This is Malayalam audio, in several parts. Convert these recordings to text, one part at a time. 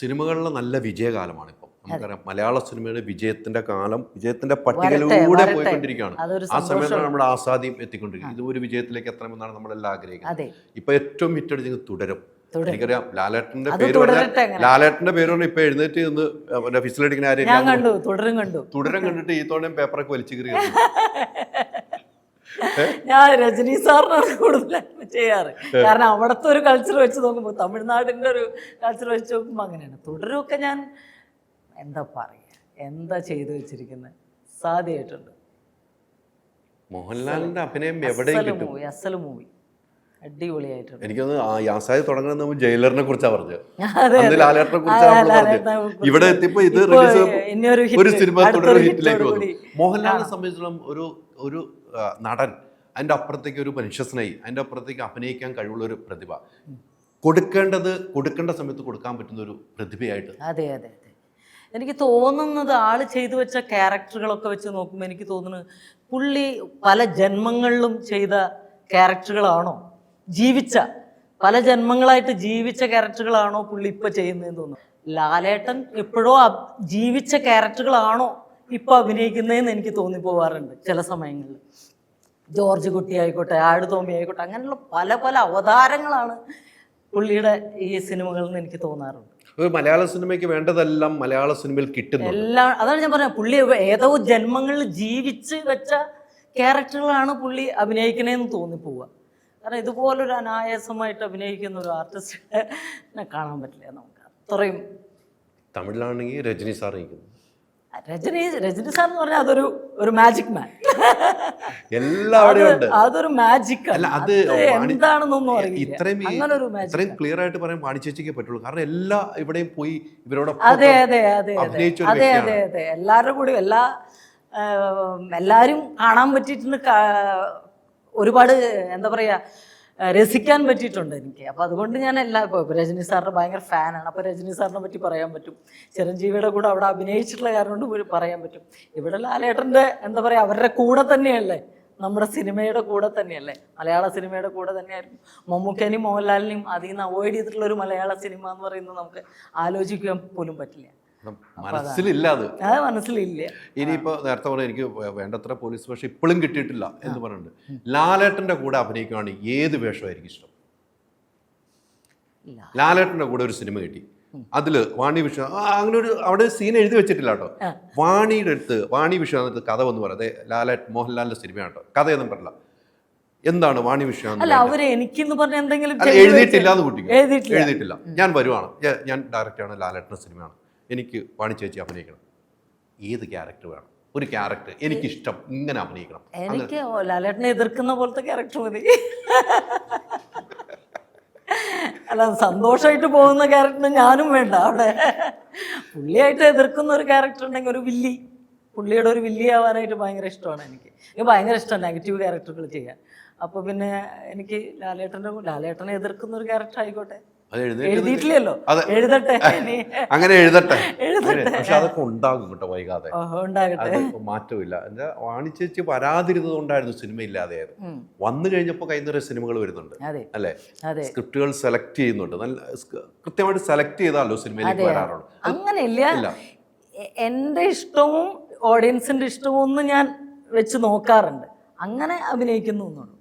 സിനിമകളിലെ നല്ല വിജയകാലമാണ് ഇപ്പം. നമുക്കറിയാം മലയാള സിനിമയുടെ വിജയത്തിന്റെ കാലം വിജയത്തിന്റെ പട്ടികയിലൂടെ പോയിക്കൊണ്ടിരിക്കുകയാണ്. ആ സമയത്താണ് നമ്മുടെ ആസാദ്യം എത്തിക്കൊണ്ടിരിക്കുന്നത് ഇത് ഒരു വിജയത്തിലേക്ക് എത്തണമെന്നാണ് നമ്മളെല്ലാം ആഗ്രഹിക്കുന്നത്. ഇപ്പൊ ഏറ്റവും ഹിറ്റ് അടിച്ചത് തുടരും. എനിക്കറിയാം ലാലേട്ടന്റെ പേര് ലാലേട്ടന്റെ പേര് പറഞ്ഞാൽ ഇപ്പൊ എഴുന്നേറ്റ് നിന്ന് മറ്റേ ഫിസിലടിക്കുന്ന ആരെയും തുടരും കണ്ടു. തുടരം കണ്ടിട്ട് ഈ തോണയും പേപ്പറൊക്കെ വലിച്ചു കയറി. ഞാൻ രജനി സാറിനാണ് കൂടുതൽ ചെയ്യാറ്. കാരണം അവിടുത്തെ ഒരു കൾച്ചർ വെച്ച് നോക്കുമ്പോൾ തമിഴ്നാടിന്റെ ഒരു കൾച്ചർ വെച്ച് നോക്കുമ്പോൾ അങ്ങനെയാണ്. തുടരുമൊക്കെ ഞാൻ എന്താ പറയുക എന്താ ചെയ്തു വെച്ചിരിക്കുന്നത് സാധ്യമായിട്ടുണ്ട് മോഹൻലാലിന്റെ അഭിനയം എവിടെയും കിട്ടും. മൂവി അസൽ മൂവി അടിപൊളിയായിട്ടുണ്ട്. എനിക്കൊന്ന് ആ യാസായി തുടങ്ങുന്നത് നമ്മൾ ജയിലറിനെ കുറിച്ചാണ് പറഞ്ഞത്. ലാലേട്ടനെ കുറിച്ചാണ്. ഇവിടെ എത്തിയപ്പോ ഇത് ഒരു സിനിമ ഹിറ്റിലേക്ക് വന്നു. മോഹൻലാലിനെ സംബന്ധിച്ചിടത്തോളം ഒരു ഒരു നടൻ അതിന്റെ അപ്പുറത്തേക്ക് ഒരു മനുഷ്യസ്നേഹി അതിന്റെ അപ്പുറത്തേക്ക് അഭിനയിക്കാൻ കഴിവുള്ള ഒരു പ്രതിഭ. കൊടുക്കേണ്ടത് കൊടുക്കേണ്ട സമയത്ത് കൊടുക്കാൻ പറ്റുന്ന ഒരു പ്രതിഭയായിട്ട് അതെ അതെ അതെ. എനിക്ക് തോന്നുന്നത് ആൾ ചെയ്തു വെച്ച ക്യാരക്ടറുകളൊക്കെ വെച്ച് നോക്കുമ്പോൾ എനിക്ക് തോന്നുന്നു പുള്ളി പല ജന്മങ്ങളിലും ചെയ്ത ക്യാരക്ടറുകളാണോ? ജീവിച്ച പല ജന്മങ്ങളായിട്ട് ജീവിച്ച ക്യാരക്ടറുകളാണോ പുള്ളി ഇപ്പൊ ചെയ്യുന്നതെന്ന് തോന്നുന്നു? ലാലേട്ടൻ എപ്പോഴോ ജീവിച്ച ക്യാരക്ടറുകളാണോ ഇപ്പൊ അഭിനയിക്കുന്നതെന്ന് എനിക്ക് തോന്നിപ്പോവാറുണ്ട് ചില സമയങ്ങളിൽ. ജോർജ് കുട്ടി ആയിക്കോട്ടെ ആട് തോമി ആയിക്കോട്ടെ അങ്ങനെയുള്ള പല പല അവതാരങ്ങളാണ് പുള്ളിയുടെ ഈ സിനിമകളിൽ നിന്ന് എനിക്ക് തോന്നാറുണ്ട്. ഒരു മലയാള സിനിമയ്ക്ക് വേണ്ടതെല്ലാം മലയാള സിനിമയിൽ കിട്ടുന്നുണ്ട്. എല്ലാം അതാണ് ഞാൻ പറഞ്ഞത്. പുള്ളി ഏതോ ജന്മങ്ങളിൽ ജീവിച്ച് വെച്ച ക്യാരക്ടറുകളാണ് പുള്ളി അഭിനയിക്കണേന്ന് തോന്നിപ്പോവുക കാരണം ഇതുപോലൊരു അനായാസമായിട്ട് അഭിനയിക്കുന്ന ഒരു ആർട്ടിസ്റ്റിനെ കാണാൻ പറ്റില്ല നമുക്ക്. അത്രയും തമിഴിലാണെങ്കിൽ രജനി സാർ നിൽക്കുന്നു രജനി രജനി സാർ എന്ന് പറഞ്ഞാൽ അതൊരു ഒരു മാജിക് മാൻ എല്ലാവരും അതൊരു മാജിക് അല്ല അത് എന്താണെന്നൊന്നും അറിയില്ല. ഇത്രയും അങ്ങനെ ഒരു മാജിക് ഇത്രയും ക്ലിയർ ആയിട്ട് പറയാൻ വാണി ചേച്ചിക്ക് പറ്റുള്ളൂ. കാരണം എല്ലാ ഇവിടെയും പോയി ഇവരോട് അതെ അതെ അതെ അതെ. അതെ അതെ അതെ. എല്ലാവരുടെ കൂടെ എല്ലാ എല്ലാവരും കാണാൻ പറ്റിയിട്ടുണ്ട് ഒരുപാട് എന്താ പറയാ ആ, രസിക്കാൻ പറ്റിയിട്ടുണ്ട് എനിക്ക്. അപ്പോൾ അതുകൊണ്ട് ഞാൻ എല്ലാ ഇപ്പോൾ രജനി സാറിന് ഭയങ്കര ഫാനാണ്. അപ്പോൾ രജനി സാറിനെ പറ്റി പറയാൻ പറ്റും. ചിരഞ്ജീവിയുടെ കൂടെ അവിടെ അഭിനയിച്ചിട്ടുള്ള കാരണം കൊണ്ട് പറയാൻ പറ്റും. ഇവിടെ ലാലേട്ടന്റെ എന്താ പറയുക അവരുടെ കൂടെ തന്നെയല്ലേ? നമ്മുടെ സിനിമയുടെ കൂടെ തന്നെയല്ലേ? മലയാള സിനിമയുടെ കൂടെ തന്നെയായിരുന്നു മമ്മൂക്കനെയും മോഹൻലാലിനെയും അതിൽ നിന്ന് അവോയ്ഡ് ചെയ്തിട്ടുള്ള ഒരു മലയാള സിനിമ എന്ന് പറയുന്നത് നമുക്ക് ആലോചിക്കാൻ പോലും പറ്റില്ല. മനസ്സിലില്ല അത്. മനസ്സിലില്ല. ഇനിയിപ്പോ നേരത്തെ പറഞ്ഞ എനിക്ക് വേണ്ടത്ര പോലീസ് വേഷം ഇപ്പോഴും കിട്ടിയിട്ടില്ല എന്ന് പറഞ്ഞിട്ടുണ്ട്. ലാലേട്ടന്റെ കൂടെ അഭിനയിക്കുകയാണ് ഏത് വേഷമായിരിക്കും ഇഷ്ടം? ലാലേട്ടന്റെ കൂടെ ഒരു സിനിമ കിട്ടി. അതിൽ വാണി വിശ്വ അങ്ങനെ ഒരു അവിടെ സീൻ എഴുതി വെച്ചിട്ടില്ല കേട്ടോ. വാണിയുടെ അടുത്ത് വാണി വിശ്വ എന്നിട്ട് കഥ വന്ന് പറയാം. അതെ ലാലേട്ട് മോഹൻലാലിന്റെ സിനിമയാണ് കേട്ടോ. കഥയൊന്നും പറയില്ല. എന്താണ് വാണി വിശ്വ അല്ല അവർ എനിക്കെന്ന് പറഞ്ഞ എന്തെങ്കിലും എഴുതിയിട്ടില്ല എന്ന് കൂട്ടി എഴുതിയിട്ടില്ല. ഞാൻ വരുവാണ്. ഞാൻ- ഡയറക്റ്റ് ഡയറക്റ്റാണ് ലാലേട്ടന്റെ സിനിമയാണ്. എനിക്ക് വാണി ചേച്ചി അഭിനയിക്കണം. ഏത് ക്യാരക്ടർ വേണം? ഒരു ക്യാരക്ടർ എനിക്കിഷ്ടം ഇങ്ങനെ അഭിനയിക്കണം. എനിക്ക് ലാലേട്ടനെ എതിർക്കുന്ന പോലത്തെ ക്യാരക്ടർ മതി. അല്ല സന്തോഷമായിട്ട് പോകുന്ന ക്യാരക്ടറിന് ഞാനും വേണ്ട അവിടെ. പുള്ളിയായിട്ട് എതിർക്കുന്ന ഒരു ക്യാരക്ടർ ഉണ്ടെങ്കിൽ ഒരു വില്ലി. പുള്ളിയുടെ ഒരു വില്ലി ആവാനായിട്ട് ഭയങ്കര ഇഷ്ടമാണ് എനിക്ക്. എനിക്ക് ഭയങ്കര ഇഷ്ടമാണ് നെഗറ്റീവ് ക്യാരക്ടറുകൾ ചെയ്യാൻ. അപ്പോൾ പിന്നെ എനിക്ക് ലാലേട്ടന്റെ ലാലേട്ടനെ എതിർക്കുന്ന ഒരു ക്യാരക്ടർ ആയിക്കോട്ടെ. എഴുതിയിട്ടില്ലല്ലോ. എഴുതട്ടെ. അങ്ങനെ എഴുതട്ടെ. പക്ഷെ അതൊക്കെ ഉണ്ടാകും കേട്ടോ വൈകാതെ. അത് മാറ്റമില്ല. എന്താ വാണിചേച്ചി വരാതിരുന്നത് കൊണ്ടായിരുന്നു സിനിമ ഇല്ലാതെയായത് ഉം. വന്നു കഴിഞ്ഞപ്പോൾ കൈ നിറയെ സിനിമകൾ വരുന്നുണ്ട്. അല്ലെ? സ്ക്രിപ്റ്റുകൾ സെലക്ട് ചെയ്യുന്നുണ്ട്. നല്ല കൃത്യമായിട്ട് സെലക്ട് ചെയ്താലോ സിനിമയിലേക്ക് വരാറുള്ളൂ. അങ്ങനെയില്ല. എന്റെ ഇഷ്ടവും ഓഡിയൻസിന്റെ ഇഷ്ടവും ഒന്നും ഞാൻ വെച്ച് നോക്കാറുണ്ട്. അങ്ങനെ അഭിനയിക്കുന്നു എന്നുള്ളൂ.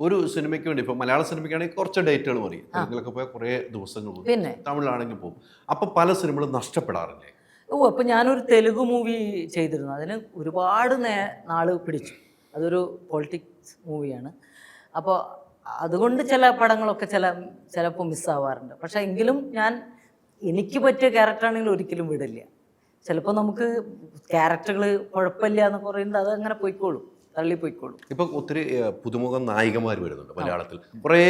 ഒരു സിനിമയ്ക്ക് വേണ്ടി ഇപ്പൊ മലയാള സിനിമയ്ക്കാണെങ്കിൽ കുറച്ച് ഡേറ്റുകൾ മതി. തെലുങ്കിലൊക്കെ പോയാൽ കുറേ ദിവസങ്ങൾ പിന്നെ? തമിഴിലാണെങ്കിൽ പോകും. അപ്പൊ പല സിനിമകളും നഷ്ടപ്പെടാറില്ലേ? ഓ അപ്പോൾ ഞാനൊരു തെലുഗു മൂവി ചെയ്തിരുന്നു. അതിന് ഒരുപാട് നേ നാൾ പിടിച്ചു. അതൊരു പൊളിറ്റിക്സ് മൂവിയാണ്. അപ്പോൾ അതുകൊണ്ട് ചില പടങ്ങളൊക്കെ ചില ചിലപ്പോൾ മിസ്സാവാറുണ്ട്. പക്ഷേ എങ്കിലും ഞാൻ എനിക്ക് പറ്റിയ ക്യാരക്ടറാണെങ്കിൽ ഒരിക്കലും വിടില്ല. ചിലപ്പോൾ നമുക്ക് ക്യാരക്ടറുകൾ കുഴപ്പമില്ല എന്ന് പറയുന്നത് അത് അങ്ങനെ പോയിക്കോളും. തള്ളി പോയിക്കോളും ഇപ്പൊ ഒത്തിരി പുതുമുഖ നായികമാർ വരുന്നുണ്ട് മലയാളത്തിൽ. കുറേ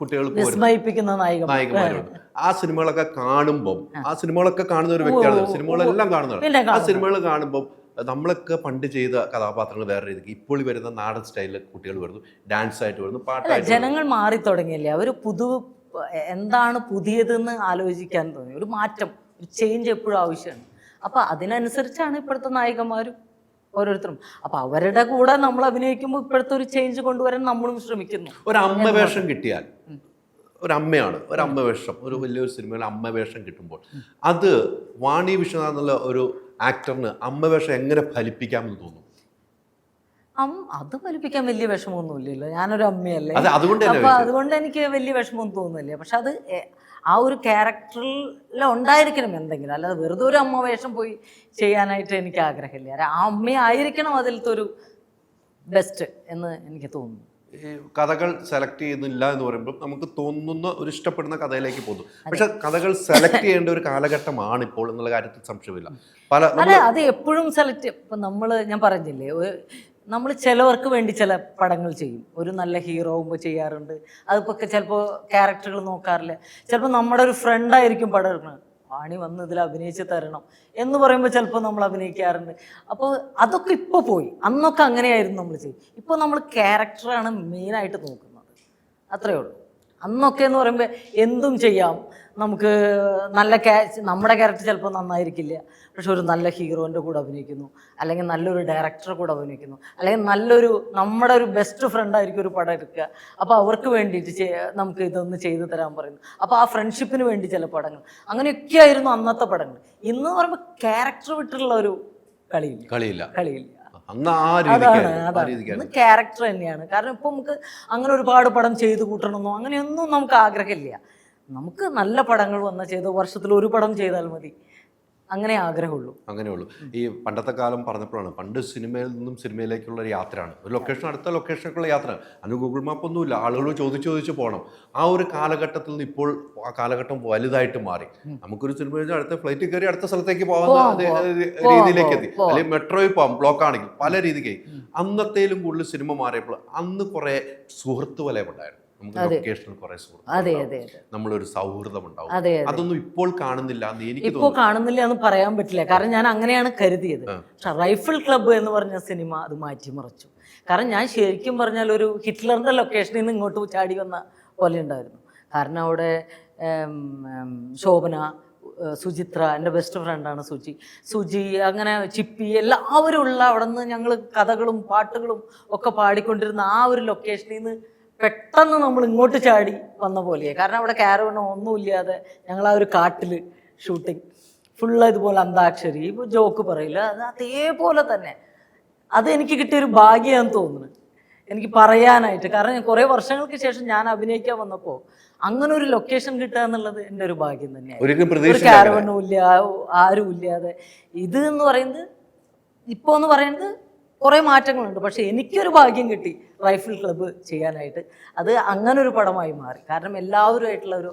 കുട്ടികൾ വിസ്മയിപ്പിക്കുന്ന നായികമാരുണ്ട്. ആ സിനിമകളൊക്കെ കാണുമ്പോൾ ആ. സിനിമകളൊക്കെ കാണുന്ന ഒരു വ്യക്തിയാണ്. സിനിമകളെല്ലാം കാണുന്നത് ആ സിനിമകൾ കാണുമ്പോൾ നമ്മളൊക്കെ പണ്ട് ചെയ്ത കഥാപാത്രങ്ങൾ വേറെ രീതിക്ക് ഇപ്പോൾ വരുന്ന നാടൻ സ്റ്റൈലിൽ കുട്ടികൾ വരുന്നു. ഡാൻസ് ആയിട്ട് വരുന്നു പാട്ട് പാട്ടായിട്ട് ജനങ്ങൾ മാറി തുടങ്ങിയല്ലേ അവർ പുതു എന്താണ് പുതിയതെന്ന് ആലോചിക്കാൻ തോന്നി. ഒരു മാറ്റം ഒരു ചേഞ്ച് എപ്പോഴും ആവശ്യമാണ്. അപ്പൊ അതിനനുസരിച്ചാണ് ഇപ്പോഴത്തെ നായികമാരും ഓരോരുത്തരും. അപ്പൊ അവരുടെ കൂടെ നമ്മൾ അഭിനയിക്കുമ്പോൾ ഇപ്പോഴത്തെ ഒരു ചേഞ്ച് കൊണ്ടുവരാൻ നമ്മളും ശ്രമിക്കുന്നു. ഒരു അമ്മ വേഷം കിട്ടിയാൽ ഒരു അമ്മയാണ് ഒരു അമ്മ വേഷം ഒരു വലിയൊരു സിനിമയിൽ അമ്മ വേഷം കിട്ടുമ്പോൾ അത് വാണി വിശ്വനാഥ് എന്നുള്ള ഒരു ആക്ടറിന് അമ്മ വേഷം എങ്ങനെ ഫലിപ്പിക്കാമെന്ന് തോന്നുന്നു അത് ഫലിപ്പിക്കാൻ വലിയ വിഷമമൊന്നുമില്ലല്ലോ. ഞാനൊരു അമ്മയല്ലേ. അപ്പൊ അതുകൊണ്ട് എനിക്ക് വലിയ വിഷമമൊന്നും തോന്നുന്നില്ല. പക്ഷെ അത് ആ ഒരു ക്യാരക്ടറിൽ ഉണ്ടായിരിക്കണം എന്തെങ്കിലും. അല്ലാതെ വെറുതെ ഒരു അമ്മ വേഷം പോയി ചെയ്യാനായിട്ട് എനിക്ക് ആഗ്രഹമില്ല. ആ അമ്മയായിരിക്കണം അതിലത്തെ ഒരു ബെസ്റ്റ് എന്ന് എനിക്ക് തോന്നുന്നു. ഈ കഥകൾ സെലക്ട് ചെയ്യുന്നില്ല എന്ന് പറയുമ്പോൾ നമുക്ക് തോന്നുന്ന ഒരു ഇഷ്ടപ്പെടുന്ന കഥയിലേക്ക് പോകുന്നു. പക്ഷെ കഥകൾ സെലക്ട് ചെയ്യേണ്ട ഒരു കാലഘട്ടമാണ് ഇപ്പോൾ എന്നുള്ള കാര്യത്തിൽ സംശയമില്ല. പല അല്ല അത് എപ്പോഴും സെലക്ട് ഇപ്പം നമ്മൾ ഞാൻ പറഞ്ഞില്ലേ നമ്മൾ ചിലവർക്ക് വേണ്ടി ചില പടങ്ങൾ ചെയ്യും. ഒരു നല്ല ഹീറോ ആകുമ്പോൾ ചെയ്യാറുണ്ട്. അതിപ്പോൾ ചിലപ്പോൾ ക്യാരക്ടറുകൾ നോക്കാറില്ല. ചിലപ്പോൾ നമ്മുടെ ഒരു ഫ്രണ്ടായിരിക്കും പടം എടുക്കുന്നത്. വാണി വന്ന് ഇതിൽ അഭിനയിച്ച് തരണം എന്ന് പറയുമ്പോൾ ചിലപ്പോൾ നമ്മൾ അഭിനയിക്കാറുണ്ട്. അപ്പോൾ അതൊക്കെ ഇപ്പോൾ പോയി. അന്നൊക്കെ അങ്ങനെയായിരുന്നു നമ്മൾ ചെയ്യും ഇപ്പോൾ നമ്മൾ ക്യാരക്ടറാണ് മെയിനായിട്ട് നോക്കുന്നത്. അത്രയേ ഉള്ളൂ. അന്നൊക്കെ എന്ന് പറയുമ്പോൾ എന്തും ചെയ്യാം. നമുക്ക് നല്ല ക്യാ നമ്മുടെ ക്യാരക്ടർ ചിലപ്പോൾ നന്നായിരിക്കില്ല. പക്ഷെ ഒരു നല്ല ഹീറോന്റെ കൂടെ അഭിനയിക്കുന്നു. അല്ലെങ്കിൽ നല്ലൊരു ഡയറക്ടറെ കൂടെ അഭിനയിക്കുന്നു. അല്ലെങ്കിൽ നല്ലൊരു നമ്മുടെ ഒരു ബെസ്റ്റ് ഫ്രണ്ടായിരിക്കും ഒരു പടം എടുക്കുക. അപ്പോൾ അവർക്ക് വേണ്ടിയിട്ട് നമുക്ക് ഇതൊന്ന് ചെയ്തു തരാൻ പറയുന്നു. അപ്പോൾ ആ ഫ്രണ്ട്ഷിപ്പിന് വേണ്ടി ചില പടങ്ങൾ. അങ്ങനെയൊക്കെയായിരുന്നു അന്നത്തെ പടങ്ങൾ. ഇന്ന് പറയുമ്പോൾ ക്യാരക്ടർ വിട്ടുള്ള ഒരു കളിയില്ല. കളിയില്ല. കളിയില്ല. അന്ന് ആ രീതിക്കാണ് ക്യാരക്ടർ തന്നെയാണ്. കാരണം ഇപ്പൊ നമുക്ക് അങ്ങനെ ഒരുപാട് പടം ചെയ്ത് കൂട്ടണമെന്നോ അങ്ങനെയൊന്നും നമുക്ക് ആഗ്രഹമില്ല. നമുക്ക് നല്ല പടങ്ങൾ വന്നാൽ ചെയ്ത് വർഷത്തിൽ ഒരു പടം ചെയ്താൽ മതി. അങ്ങനെ ആഗ്രഹമുള്ളൂ. അങ്ങനെയുള്ളൂ. ഈ പണ്ടത്തെ കാലം പറഞ്ഞപ്പോഴാണ് പണ്ട് സിനിമയിൽ നിന്നും സിനിമയിലേക്കുള്ള ഒരു യാത്രയാണ്. ഒരു ലൊക്കേഷൻ അടുത്ത ലൊക്കേഷനിലേക്കുള്ള യാത്ര. അന്ന് ഗൂഗിൾ മാപ്പ് ഒന്നുമില്ല. ആളുകൾ ചോദിച്ചു ചോദിച്ച് പോകണം. ആ ഒരു കാലഘട്ടത്തിൽ നിന്ന് ഇപ്പോൾ ആ കാലഘട്ടം വലുതായിട്ട് മാറി. നമുക്കൊരു സിനിമ കഴിഞ്ഞാൽ അടുത്ത ഫ്ലൈറ്റിൽ കയറി അടുത്ത സ്ഥലത്തേക്ക് പോകാവുന്ന രീതിയിലേക്ക് എത്തി. അല്ലെങ്കിൽ മെട്രോയിൽ പോകാം ബ്ലോക്ക് ആണെങ്കിൽ പല രീതിക്ക്. അന്നത്തേലും കൂടുതൽ സിനിമ മാറിയപ്പോൾ അന്ന് കുറേ സുഹൃത്ത് വലയം ഉണ്ടായിരുന്നു. നമുക്ക് ലൊക്കേഷനിൽ കുറെ സുഹൃത്ത് അതെ നമ്മളൊരു സൗഹൃദം ഉണ്ടാവും. അതെ. അതെ അതൊന്നും ഇപ്പോൾ കാണുന്നില്ല ഇപ്പോൾ കാണുന്നില്ല എന്ന് പറയാൻ പറ്റില്ല. കാരണം ഞാൻ അങ്ങനെയാണ് കരുതിയത്. പക്ഷെ റൈഫിൾ ക്ലബ്ബ് എന്ന് പറഞ്ഞ സിനിമ അത് മാറ്റിമറിച്ചു. കാരണം ഞാൻ ശരിക്കും പറഞ്ഞാൽ ഒരു ഹിറ്റ്ലറിന്റെ ലൊക്കേഷനിൽ നിന്ന് ഇങ്ങോട്ട് ചാടി വന്ന പോലെ ഉണ്ടായിരുന്നു. കാരണം അവിടെ ശോഭന സുചിത്ര എന്റെ ബെസ്റ്റ് ഫ്രണ്ടാണ് സുചി. സുചി അങ്ങനെ ചിപ്പി എല്ലാവരും ഉള്ള അവിടെ നിന്ന് ഞങ്ങൾ കഥകളും പാട്ടുകളും ഒക്കെ പാടിക്കൊണ്ടിരുന്ന ആ ഒരു ലൊക്കേഷനിൽ നിന്ന് പെട്ടെന്ന് നമ്മൾ ഇങ്ങോട്ട് ചാടി വന്ന പോലെയാണ് കാരണം അവിടെ ക്യാരവണോ ഒന്നുമില്ലാതെ ഞങ്ങൾ ആ ഒരു കാട്ടിൽ ഷൂട്ടിങ് ഫുള്ള് ഇതുപോലെ അന്താക്ഷരി ഇപ്പോൾ ജോക്ക് പറയില്ല. അത് അതേപോലെ തന്നെ. അത് എനിക്ക് കിട്ടിയൊരു ഭാഗ്യമാണ് തോന്നുന്നു. എനിക്ക് പറയാനായിട്ട്. കാരണം കുറേ വർഷങ്ങൾക്ക് ശേഷം ഞാൻ അഭിനയിക്കാൻ വന്നപ്പോൾ അങ്ങനെ ഒരു ലൊക്കേഷൻ കിട്ടുക എന്നുള്ളത് എന്റെ ഒരു ഭാഗ്യം തന്നെയാണ് ഒരിക്കലും ഒരു പ്രതീക്ഷ ക്യാരവണും ഇല്ല ആരും ഇല്ലാതെ. ഇത് എന്ന് പറയുന്നത് ഇപ്പോൾ എന്ന് പറയുന്നത് കുറേ മാറ്റങ്ങളുണ്ട്. പക്ഷെ എനിക്കൊരു ഭാഗ്യം കിട്ടി റൈഫിൾ ക്ലബ്ബ് ചെയ്യാനായിട്ട്. അത് അങ്ങനൊരു പടമായി മാറി. കാരണം എല്ലാവരുമായിട്ടുള്ള ഒരു